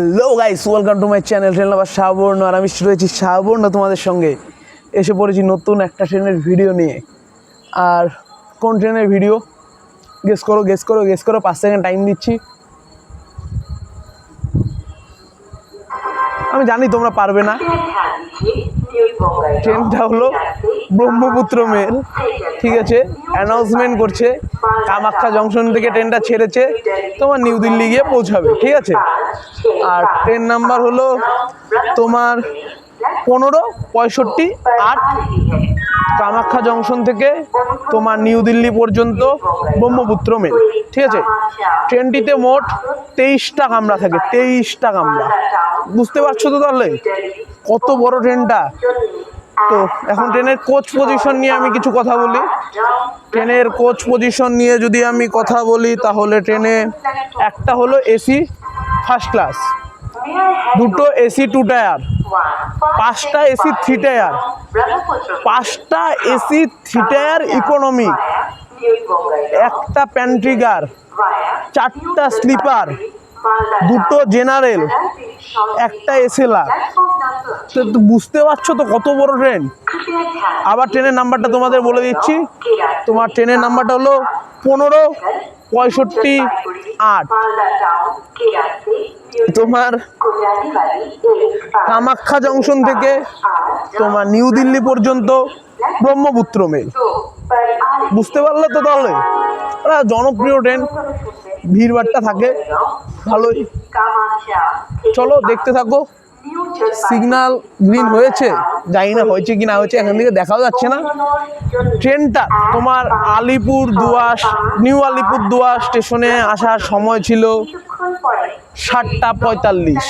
Hello guys welcome to my channel train আবার শাহবর্ণ আর আমি রয়েছি শাহবর্ণ তোমাদের সঙ্গে। এসে পড়েছি নতুন একটা ট্রেনের ভিডিও নিয়ে। আর কোন ট্রেনের ভিডিও গেস করো গেস করো গেস করো, পাঁচ সেকেন্ড টাইম দিচ্ছি। আমি জানি তোমরা পারবে না। ট্রেনটা হলো ব্রহ্মপুত্র মেল ঠিক আছে? অ্যানাউন্সমেন্ট করছে, কামাখ্যা জংশন থেকে ট্রেনটা ছেড়েছে, তোমার নিউ দিল্লি গিয়ে পৌঁছাবে, ঠিক আছে? আর ট্রেন নাম্বার হলো তোমার পনেরো, পঁয়ষট্টি, আট, কামাখ্যা জংশন থেকে তোমার নিউ দিল্লি পর্যন্ত ব্রহ্মপুত্র মেল ঠিক আছে? ট্রেনটিতে মোট তেইশটা কামরা থাকে, তেইশটা কামরা বুঝতে পারছ তো তাহলে? কত বড় ট্রেনটা? তো এখন ট্রেনের কোচ পজিশন নিয়ে আমি কিছু কথা বলি। ট্রেনের কোচ পজিশন নিয়ে যদি আমি কথা বলি, তাহলে ট্রেনে একটা হলো এসি ফার্স্ট ক্লাস দুটো এসি টু টায়ার পাঁচটা এসি থ্রি টায়ার পাঁচটা এসি থ্রি টায়ার ইকোনমি একটা প্যান্ট্রিগার চারটা স্লিপার দুটো জেনারেল একটা এসেলা তো তো বুঝতে পারছ তো কত বড় ট্রেন আবার ট্রেনের নাম্বারটা তোমাদের বলে দিচ্ছি। তোমার ট্রেনের নাম্বারটা হলো পনেরো পঁয়ষট্টি আট। তোমার কামাখ্যা জংশন থেকে তোমার নিউ দিল্লি পর্যন্ত ব্রহ্মপুত্র মেল বুঝতে পারলে তো তাহলে? জনপ্রিয় ট্রেন ভিড়ভাড়টা থাকে। ভালোই। চলো, দেখতে থাকো। সিগন্যাল গ্রিন হয়েছে। জানি না হয়েছে কি না হয়েছে, এখান থেকে দেখাও যাচ্ছে না। ট্রেনটা তোমার Alipurduar new Alipurduar স্টেশনে আসার সময় ছিল সাতটা পঁয়তাল্লিশ।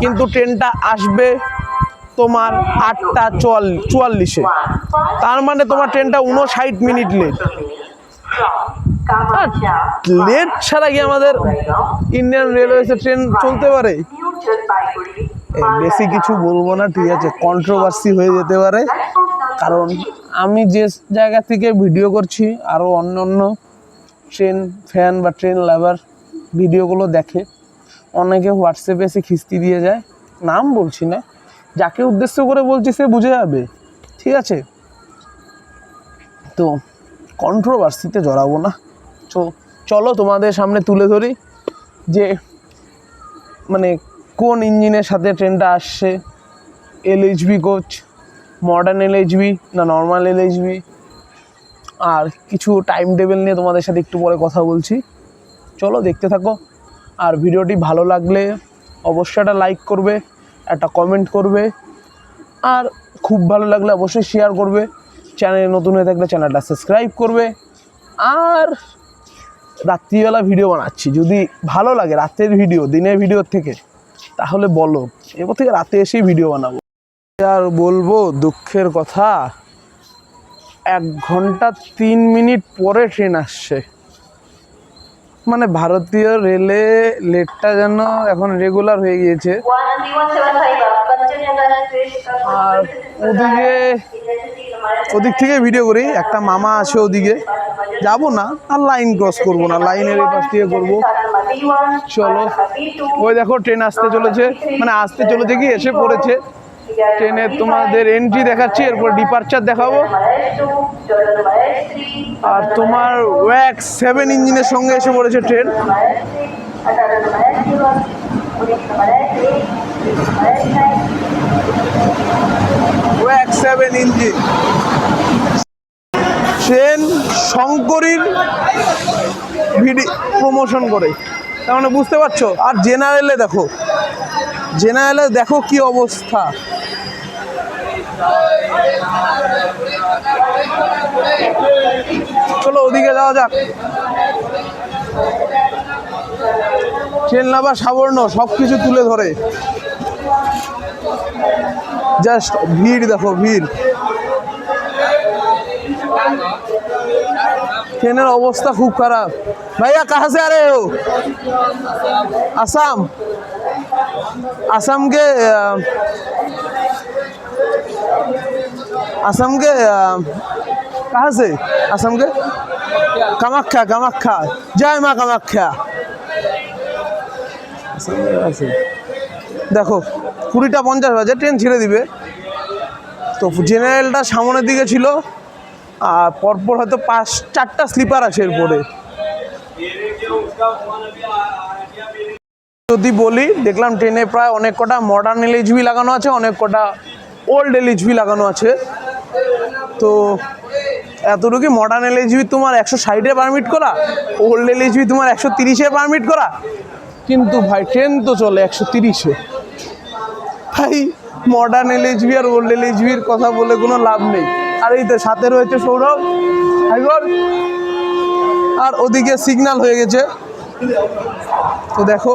কিন্তু ট্রেনটা আসবে তোমার আটটা চুয়াল, চুয়াল্লিশে। তার মানে তোমার ট্রেনটা উনষাট মিনিট লেট লেট ছাড়া কি আমাদের ইন্ডিয়ান রেলওয়েসের ট্রেন চলতে পারে? বেশি কিছু বলব না ঠিক আছে কন্ট্রোভার্সি হয়ে যেতে পারে। কারণ আমি যে জায়গা থেকে ভিডিও করছি আরও অন্য অন্য ট্রেন ফ্যান বা ট্রেন লাভার ভিডিওগুলো দেখে অনেকে হোয়াটসঅ্যাপে এসে খিস্তি দিয়ে যায় নাম বলছি না যাকে উদ্দেশ্য করে বলছি সে বুঝে যাবে ঠিক আছে? তো কন্ট্রোভার্সিতে জড়াবো না। তো চলো তোমাদের সামনে তুলে ধরি যে মানে কোন ইঞ্জিনের সাথে ট্রেনটা আসছে। এলএইচবি কোচ মডার্ন এলএইচবি না নর্মাল এলএইচবি আর কিছু টাইম টেবিল নিয়ে তোমাদের সাথে একটু পরে কথা বলছি। চলো দেখতে থাকো। আর ভিডিওটি ভালো লাগলে অবশ্যই একটা লাইক করবে, একটা কমেন্ট করবে। আর খুব ভালো লাগলে অবশ্যই শেয়ার করবে। চ্যানেলে নতুন হয়ে থাকলে চ্যানেলটা সাবস্ক্রাইব করবে। আর রাত্রিবেলা ভিডিও বানাচ্ছি। যদি ভালো লাগে রাতের ভিডিও দিনের ভিডিওর থেকে, তাহলে বলো, এরপর থেকে রাতে এসেই ভিডিও বানাবো। আর বলব, দুঃখের কথা, এক ঘণ্টা তিন মিনিট পরে ট্রেন আসছে। মানে ভারতীয় রেলে লেটটা যেন এখন রেগুলার হয়ে গিয়েছে। আর ওদিকে ওদিক থেকে ভিডিও করি, একটা মামা আছে ওদিকে। যাব না, আর লাইন ক্রস করব না লাইনের এই পাশ দিয়ে করব। চলো। ওই দেখো ট্রেন আসতে চলেছে। মানে আসতে চলেছে কি, এসে পড়েছে। ট্রেনের তোমাদের এন্ট্রি দেখাচ্ছি, এরপর ডিপার্চার দেখাবো। আর তোমার ওয়াক্স সেভেন ইঞ্জিনের সঙ্গে এসে পড়েছে ট্রেন ওয়াক্স সেভেন ইঞ্জিন ট্রেন শঙ্করীর ভিডি প্রমোশন করে। তার মানে বুঝতে পারছ? আর জেনারেলে দেখো জেনারেলে দেখো কি অবস্থা। চলো ওদিকে যাওয়া যাক। ট্রেন লাভার সাবর্ণ সব কিছু তুলে ধরে। জাস্ট ভিড় দেখো, ভিড়। ট্রেনের অবস্থা খুব খারাপ। ভাইয়া কাহা আছে আরে? ও আসাম। আসামকে আসামকে আসাম কে কাহা কামাখ্যা কামাখ্যা। জয় মা কামাখ্যা। দেখো, কুড়িটা পঞ্চাশ বাজে, ট্রেন ছেড়ে দিবে। তো জেনারেলটা সামনের দিকে ছিল। পরপর হয়তো পাঁচ, চারটা স্লিপার আছে এরপরে। যদি বলি, দেখলাম ট্রেনে প্রায় অনেক কটা মডার্ন এলএইচবি লাগানো আছে, অনেক কটা ওল্ড এলএইচবি লাগানো আছে। তো এতটুকু মডার্ন এলএইচবি তোমার একশো ষাটে পারমিট করা? ওল্ড এলএইচবি তোমার একশো তিরিশে পারমিট করা? কিন্তু ভাই ট্রেন তো চলে একশো তিরিশে। ভাই মডার্ন এলএইচবি আর ওল্ড এলএইচবির কথা বলে কোনো লাভ নেই। আর এই সাথে রয়েছে সৌরভ আর ওদিকে সিগন্যাল হয়ে গেছে। তো দেখো।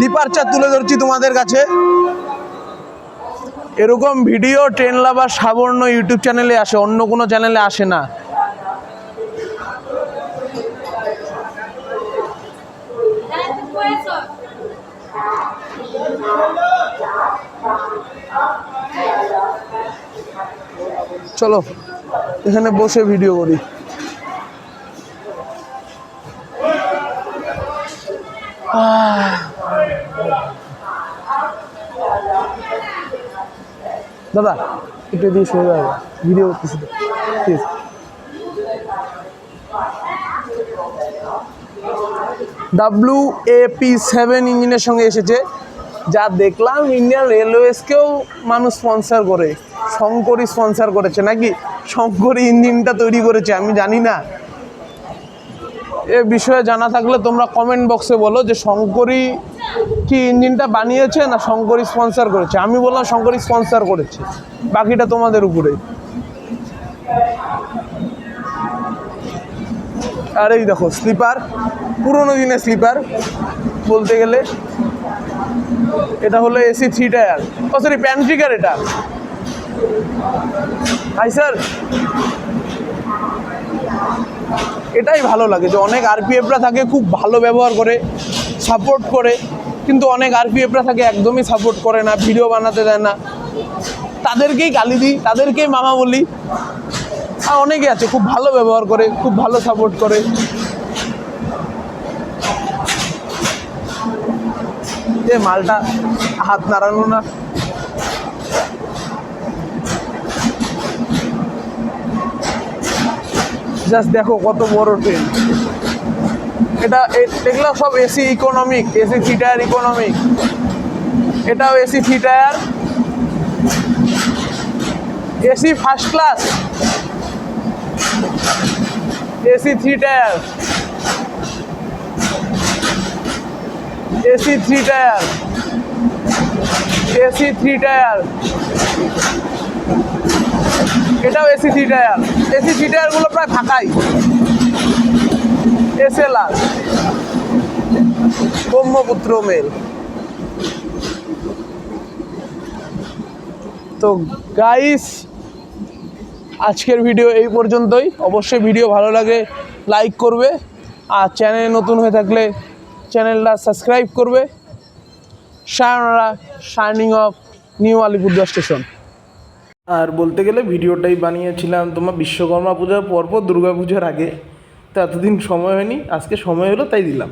ডিপারচার তুলে ধরছি তোমাদের কাছে। এরকম video train lover Sabarna YouTube চ্যানেলে আসে, অন্য কোনো চ্যানেলে আসে না। চলো, এখানে বসে ভিডিও করি। দাদা, একটু দিয়ে সরে যাবে ভিডিও করতেছি। ঠিক আছে ডাব্লু এপি সেভেন ইঞ্জিনের সঙ্গে এসেছে। যা দেখলাম ইন্ডিয়ান রেলওয়েজকেও মানুষ স্পন্সার করে। শঙ্করই স্পন্সর করেছে নাকি? শঙ্করই ইঞ্জিনটা তৈরি করেছে, আমি জানি না। এ বিষয়ে জানা থাকলে তোমরা কমেন্ট বক্সে বলো যে শঙ্করই কি ইঞ্জিনটা বানিয়েছে না শঙ্করই স্পন্সর করেছে। আমি বললাম শঙ্করই স্পন্সর করেছে, বাকিটা তোমাদের উপরে। আর এই দেখো স্লিপার পুরোনো দিনের স্লিপার বলতে গেলে এটা হলো এসি থ্রি টায়ার। ও সরি প্যান্ট্রিকার এটা। হাই স্যার এটাই ভালো লাগে যে অনেক আরপিএফরা থাকে, খুব ভালো ব্যবহার করে সাপোর্ট করে, কিন্তু অনেক আরপিএফরা থাকে একদমই সাপোর্ট করে না ভিডিও বানাতে দেয় না। তাদেরকেই গালি দিই, তাদেরকেই মামা বলি। আর অনেকে আছে, খুব ভালো ব্যবহার করে, খুব ভালো সাপোর্ট করে। এ মালটা হাত নাড়ানো না। জাস্ট দেখো কত বড় ট্রেন এটা এগুলো সব AC economic AC three tier economic এটাও AC three tier AC first class AC three tier AC three tier. AC three tier. এটাও AC three tier. AC three টায়ারগুলো প্রায় ফাঁকাই। এসএলআর। ব্রহ্মপুত্র মেল তো গাইস আজকের ভিডিও এই পর্যন্তই। অবশ্যই ভিডিও ভালো লাগে লাইক করবে। আর চ্যানেল নতুন হয়ে থাকলে চ্যানেলটা সাবস্ক্রাইব করবে। Sayonara signing off new Alipurduar station. আর বলতে গেলে ভিডিওটাই বানিয়েছিলাম তোমার বিশ্বকর্মা পূজার পরপর দুর্গা পুজোর আগে। তো এতদিন সময় হয়নি, আজকে সময় হলো তাই দিলাম।